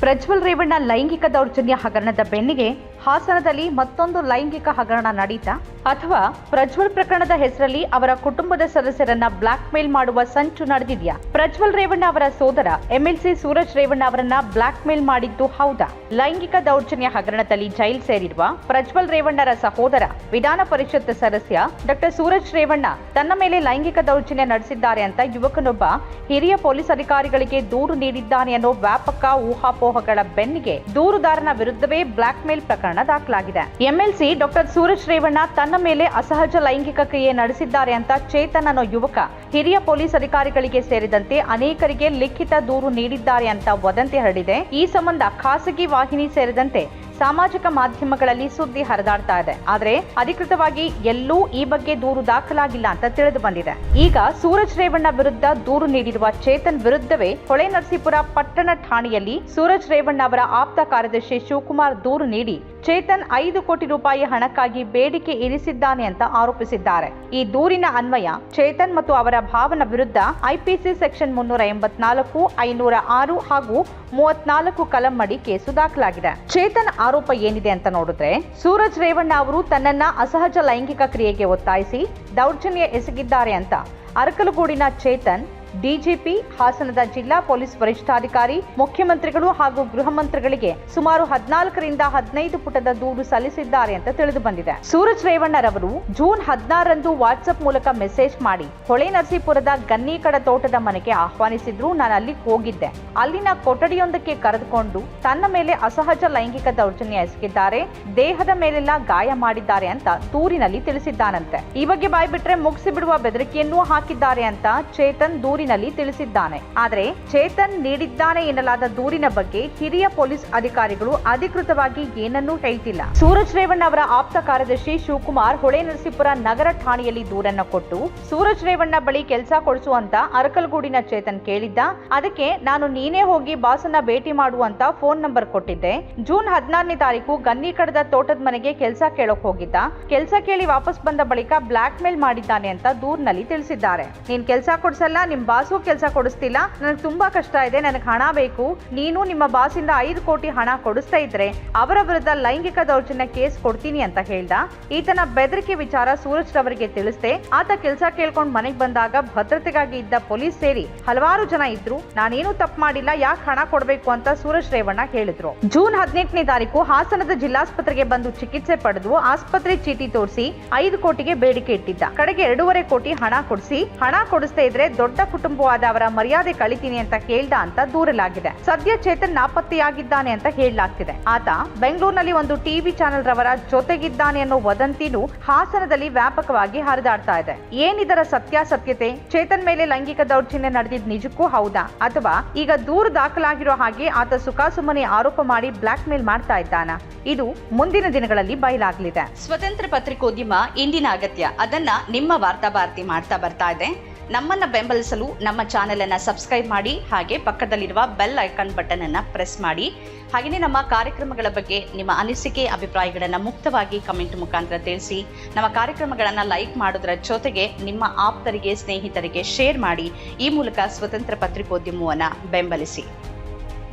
ಪ್ರಜ್ವಲ್ ರೇವಣ್ಣ ಲೈಂಗಿಕ ದೌರ್ಜನ್ಯ ಹಗರಣದ ಬೆನ್ನಿಗೆ ಹಾಸನದಲ್ಲಿ ಮತ್ತೊಂದು ಲೈಂಗಿಕ ಹಗರಣ ನಡೀತಾ. ಅಥವಾ ಪ್ರಜ್ವಲ್ ಪ್ರಕರಣದ ಹೆಸರಲ್ಲಿ ಅವರ ಕುಟುಂಬದ ಸದಸ್ಯರನ್ನ ಬ್ಲಾಕ್ ಮೇಲ್ ಮಾಡುವ ಸಂಚು ನಡೆದಿದೆಯಾ? ಪ್ರಜ್ವಲ್ ರೇವಣ್ಣ ಅವರ ಸೋದರ ಎಂಎಲ್ಸಿ ಸೂರಜ್ ರೇವಣ್ಣ ಅವರನ್ನ ಬ್ಲಾಕ್ ಮೇಲ್ ಮಾಡಿದ್ದು ಹೌದಾ? ಲೈಂಗಿಕ ದೌರ್ಜನ್ಯ ಹಗರಣದಲ್ಲಿ ಜೈಲ್ ಸೇರಿರುವ ಪ್ರಜ್ವಲ್ ರೇವಣ್ಣರ ಸಹೋದರ, ವಿಧಾನ ಪರಿಷತ್ ಸದಸ್ಯ ಡಾಕ್ಟರ್ ಸೂರಜ್ ರೇವಣ್ಣ ತನ್ನ ಮೇಲೆ ಲೈಂಗಿಕ ದೌರ್ಜನ್ಯ ನಡೆಸಿದ್ದಾರೆ ಅಂತ ಯುವಕನೊಬ್ಬ ಹಿರಿಯ ಪೊಲೀಸ್ ಅಧಿಕಾರಿಗಳಿಗೆ ದೂರು ನೀಡಿದ್ದಾನೆ ಅನ್ನೋ ವ್ಯಾಪಕ ಊಹಾಪೋಹಗಳ ಬೆನ್ನಿಗೆ ದೂರುದಾರನ ವಿರುದ್ಧವೇ ಬ್ಲಾಕ್ ಮೇಲ್ ಪ್ರಕರಣ. ದಾಖಲಾಗಿದೆ. ಎಂಎಲ್ಸಿ ಡಾಕ್ಟರ್ ಸೂರಜ್ ರೇವಣ್ಣ ತನ್ನ ಮೇಲೆ ಅಸಹಜ ಲೈಂಗಿಕ ಕ್ರಿಯೆ ನಡೆಸಿದ್ದಾರೆ ಅಂತ ಚೇತನ್ ಅನ್ನೋ ಯುವಕ ಹಿರಿಯ ಪೊಲೀಸ್ ಅಧಿಕಾರಿಗಳಿಗೆ ಸೇರಿದಂತೆ ಅನೇಕರಿಗೆ ಲಿಖಿತ ದೂರು ನೀಡಿದ್ದಾರೆ ಅಂತ ವದಂತಿ ಹರಡಿದೆ. ಈ ಸಂಬಂಧ ಖಾಸಗಿ ವಾಹಿನಿ ಸೇರಿದಂತೆ ಸಾಮಾಜಿಕ ಮಾಧ್ಯಮಗಳಲ್ಲಿ ಸುದ್ದಿ ಹರಿದಾಡ್ತಾ ಇದೆ. ಆದರೆ ಅಧಿಕೃತವಾಗಿ ಎಲ್ಲೂ ಈ ಬಗ್ಗೆ ದೂರು ದಾಖಲಾಗಿಲ್ಲ ಅಂತ ತಿಳಿದು ಬಂದಿದೆ. ಈಗ ಸೂರಜ್ ರೇವಣ್ಣ ವಿರುದ್ಧ ದೂರು ನೀಡಿರುವ ಚೇತನ್ ವಿರುದ್ಧವೇ ಹೊಳೆ ನರಸೀಪುರ ಪಟ್ಟಣ ಠಾಣೆಯಲ್ಲಿ ಸೂರಜ್ ರೇವಣ್ಣ ಅವರ ಆಪ್ತ ಕಾರ್ಯದರ್ಶಿ ಶಿವಕುಮಾರ್ ದೂರು ನೀಡಿ ಚೇತನ್ ಐದು ಕೋಟಿ ರೂಪಾಯಿ ಹಣಕ್ಕಾಗಿ ಬೇಡಿಕೆ ಇರಿಸಿದ್ದಾನೆ ಅಂತ ಆರೋಪಿಸಿದ್ದಾರೆ. ಈ ದೂರಿನ ಅನ್ವಯ ಚೇತನ್ ಮತ್ತು ಅವರ ಭಾವನ ವಿರುದ್ಧ ಐಪಿಸಿ ಸೆಕ್ಷನ್ ಮುನ್ನೂರ ಎಂಬತ್ನಾಲ್ಕು, ಐನೂರ ಆರು ಹಾಗೂ ಮೂವತ್ನಾಲ್ಕು ಕಲಂ ಅಡಿ ಕೇಸು ದಾಖಲಾಗಿದೆ. ಚೇತನ್ ಆರೋಪ ಏನಿದೆ ಅಂತ ನೋಡಿದ್ರೆ ಸೂರಜ್ ರೇವಣ್ಣ ಅವರು ತನ್ನನ್ನ ಅಸಹಜ ಲೈಂಗಿಕ ಕ್ರಿಯೆಗೆ ಒತ್ತಾಯಿಸಿ ದೌರ್ಜನ್ಯ ಎಸಗಿದ್ದಾರೆ ಅಂತ ಅರಕಲಗೂಡಿನ ಚೇತನ್ ಡಿಜಿಪಿ, ಹಾಸನದ ಜಿಲ್ಲಾ ಪೊಲೀಸ್ ವರಿಷ್ಠಾಧಿಕಾರಿ, ಮುಖ್ಯಮಂತ್ರಿಗಳು ಹಾಗೂ ಗೃಹ ಮಂತ್ರಿಗಳಿಗೆ ಸುಮಾರು ಹದಿನಾಲ್ಕರಿಂದ ಹದಿನೈದು ಪುಟದ ದೂರು ಸಲ್ಲಿಸಿದ್ದಾರೆ ಅಂತ ತಿಳಿದು ಬಂದಿದೆ. ಸೂರಜ್ ರೇವಣ್ಣರವರು ಜೂನ್ ಹದಿನಾರರಂದು ವಾಟ್ಸ್ಆಪ್ ಮೂಲಕ ಮೆಸೇಜ್ ಮಾಡಿ ಹೊಳೆ ನರಸೀಪುರದ ಗನ್ನಿಕಡ ತೋಟದ ಮನೆಗೆ ಆಹ್ವಾನಿಸಿದ್ರು. ನಾನು ಅಲ್ಲಿ ಹೋಗಿದ್ದೆ. ಅಲ್ಲಿನ ಕೊಠಡಿಯೊಂದಕ್ಕೆ ಕರೆದುಕೊಂಡು ತನ್ನ ಮೇಲೆ ಅಸಹಜ ಲೈಂಗಿಕ ದೌರ್ಜನ್ಯ ಎಸಗಿದ್ದಾರೆ. ದೇಹದ ಮೇಲೆಲ್ಲ ಗಾಯ ಮಾಡಿದ್ದಾರೆ ಅಂತ ದೂರಿನಲ್ಲಿ ತಿಳಿಸಿದ್ದಾನಂತೆ. ಈ ಬಗ್ಗೆ ಬಾಯ್ಬಿಟ್ರೆ ಮುಗಿಸಿ ಬಿಡುವ ಬೆದರಿಕೆಯನ್ನೂ ಹಾಕಿದ್ದಾರೆ ಅಂತ ಚೇತನ್ ದೂರಿನಲ್ಲಿ ತಿಳಿಸಿದ್ದಾನೆ. ಆದರೆ ಚೇತನ್ ನೀಡಿದ್ದಾನೆ ಎನ್ನಲಾದ ದೂರಿನ ಬಗ್ಗೆ ಹಿರಿಯ ಪೊಲೀಸ್ ಅಧಿಕಾರಿಗಳು ಅಧಿಕೃತವಾಗಿ ಏನನ್ನೂ ಹೇಳ್ತಿಲ್ಲ. ಸೂರಜ್ ರೇವಣ್ಣ ಅವರ ಆಪ್ತ ಕಾರ್ಯದರ್ಶಿ ಶಿವಕುಮಾರ್ ಹೊಳೆ ನರಸೀಪುರ ನಗರ ಠಾಣೆಯಲ್ಲಿ ದೂರನ್ನ ಕೊಟ್ಟು, ಸೂರಜ್ ರೇವಣ್ಣ ಬಳಿ ಕೆಲಸ ಕೊಡಿಸುವಂತ ಅರಕಲ್ಗೂಡಿನ ಚೇತನ್ ಕೇಳಿದ್ದ. ಅದಕ್ಕೆ ನಾನು ನೀನೇ ಹೋಗಿ ಬಾಸನ್ನ ಭೇಟಿ ಮಾಡು ಅಂತ ಫೋನ್ ನಂಬರ್ ಕೊಟ್ಟಿದ್ದೆ. ಜೂನ್ ಹದಿನಾರನೇ ತಾರೀಕು ಗನ್ನಿಕಡದ ತೋಟದ ಮನೆಗೆ ಕೆಲಸ ಕೇಳಕ್ ಹೋಗಿದ್ದ. ಕೆಲಸ ಕೇಳಿ ವಾಪಸ್ ಬಂದ ಬಳಿಕ ಬ್ಲಾಕ್ ಮೇಲ್ ಮಾಡಿದ್ದಾನೆ ಅಂತ ದೂರ್ನಲ್ಲಿ ತಿಳಿಸಿದ್ದಾರೆ. ನೀನ್ ಕೆಲಸ ಕೊಡ್ಸಲ್ಲ, ನಿಮ್ ಬಾಸು ಕೆಲಸ ಕೊಡಿಸ್ತಿಲ್ಲ. ನನಗೆ ತುಂಬಾ ಕಷ್ಟ ಇದೆ, ನನಗೆ ಹಣ ಬೇಕು. ನೀನು ನಿಮ್ಮ ಬಾಸಿಂದ ಐದು ಕೋಟಿ ಹಣ ಕೊಡಿಸ್ತಾ ಇದ್ರೆ ಅವರ ವಿರುದ್ಧ ಲೈಂಗಿಕ ದೌರ್ಜನ್ಯ ಕೇಸ್ ಕೊಡ್ತೀನಿ ಅಂತ ಹೇಳ್ದ. ಈತನ ಬೆದರಿಕೆ ವಿಚಾರ ಸೂರಜ್ ರವರಿಗೆ ತಿಳಿಸ್ದೆ. ಆತ ಕೆಲಸ ಕೇಳ್ಕೊಂಡು ಮನೆಗೆ ಬಂದಾಗ ಭದ್ರತೆಗಾಗಿ ಇದ್ದ ಪೊಲೀಸ್ ಸೇರಿ ಹಲವಾರು ಜನ ಇದ್ರು. ನಾನೇನು ತಪ್ಪು ಮಾಡಿಲ್ಲ, ಯಾಕೆ ಹಣ ಕೊಡಬೇಕು ಅಂತ ಸೂರಜ್ ರೇವಣ್ಣ ಹೇಳಿದ್ರು. ಜೂನ್ ಹದಿನೆಂಟನೇ ತಾರೀಕು ಹಾಸನದ ಜಿಲ್ಲಾಸ್ಪತ್ರೆಗೆ ಬಂದು ಚಿಕಿತ್ಸೆ ಪಡೆದು ಆಸ್ಪತ್ರೆ ಚೀಟಿ ತೋರಿಸಿ ಐದು ಕೋಟಿಗೆ ಬೇಡಿಕೆ ಇಟ್ಟಿದ್ದ. ಕಡೆಗೆ ಎರಡೂವರೆ ಕೋಟಿ ಹಣ ಕೊಡಿಸಿ, ಹಣ ಕೊಡಿಸ್ತಾ ಇದ್ರೆ ದೊಡ್ಡ ಕುಟುಂಬವಾದ ಅವರ ಮರ್ಯಾದೆ ಕಳಿತೀನಿ ಅಂತ ಕೇಳ್ದ ಅಂತ ದೂರಲಾಗಿದೆ. ಸದ್ಯ ಚೇತನ್ ನಾಪತ್ತೆಯಾಗಿದ್ದಾನೆ ಅಂತ ಹೇಳಲಾಗ್ತಿದೆ. ಆತ ಬೆಂಗಳೂರಿನಲ್ಲಿ ಒಂದು ಟಿವಿ ಚಾನೆಲ್ ರವರ ಜೊತೆಗಿದ್ದಾನೆ ಅನ್ನೋ ವದಂತಿನೂ ಹಾಸನದಲ್ಲಿ ವ್ಯಾಪಕವಾಗಿ ಹರಿದಾಡ್ತಾ ಇದೆ. ಏನಿದರ ಸತ್ಯಾಸತ್ಯತೆ? ಚೇತನ್ ಮೇಲೆ ಲೈಂಗಿಕ ದೌರ್ಜನ್ಯ ನಡೆದಿದ್ ನಿಜಕ್ಕೂ ಹೌದಾ? ಅಥವಾ ಈಗ ದೂರು ದಾಖಲಾಗಿರೋ ಹಾಗೆ ಆತ ಸುಖಾಸುಮ್ಮನೆ ಆರೋಪ ಮಾಡಿ ಬ್ಲಾಕ್ ಮೇಲ್ ಮಾಡ್ತಾ ಇದ್ದಾನ? ಇದು ಮುಂದಿನ ದಿನಗಳಲ್ಲಿ ಬಯಲಾಗಲಿದೆ. ಸ್ವತಂತ್ರ ಪತ್ರಿಕೋದ್ಯಮ ಇಂದಿನ ಅಗತ್ಯ. ಅದನ್ನ ನಿಮ್ಮ ವಾರ್ತಾ ಭಾರತಿ ಮಾಡ್ತಾ ಬರ್ತಾ ಇದೆ. ನಮ್ಮನ್ನ ಬೆಂಬಲಿಸಲು ನಮ್ಮ ಚಾನೆಲ್ ಅನ್ನ ಸಬ್ಸ್ಕ್ರೈಬ್ ಮಾಡಿ, ಹಾಗೆ ಪಕ್ಕದಲ್ಲಿರುವ ಬೆಲ್ ಐಕಾನ್ ಬಟನ್ ಅನ್ನು ಪ್ರೆಸ್ ಮಾಡಿ. ಹಾಗೆಯೇ ನಮ್ಮ ಕಾರ್ಯಕ್ರಮಗಳ ಬಗ್ಗೆ ನಿಮ್ಮ ಅನಿಸಿಕೆ, ಅಭಿಪ್ರಾಯಗಳನ್ನು ಮುಕ್ತವಾಗಿ ಕಮೆಂಟ್ ಮುಖಾಂತರ ತಿಳಿಸಿ. ನಮ್ಮ ಕಾರ್ಯಕ್ರಮಗಳನ್ನು ಲೈಕ್ ಮಾಡೋದರ ಜೊತೆಗೆ ನಿಮ್ಮ ಆಪ್ತರಿಗೆ, ಸ್ನೇಹಿತರಿಗೆ ಶೇರ್ ಮಾಡಿ. ಈ ಮೂಲಕ ಸ್ವತಂತ್ರ ಪತ್ರಿಕೋದ್ಯಮವನ್ನ ಬೆಂಬಲಿಸಿ.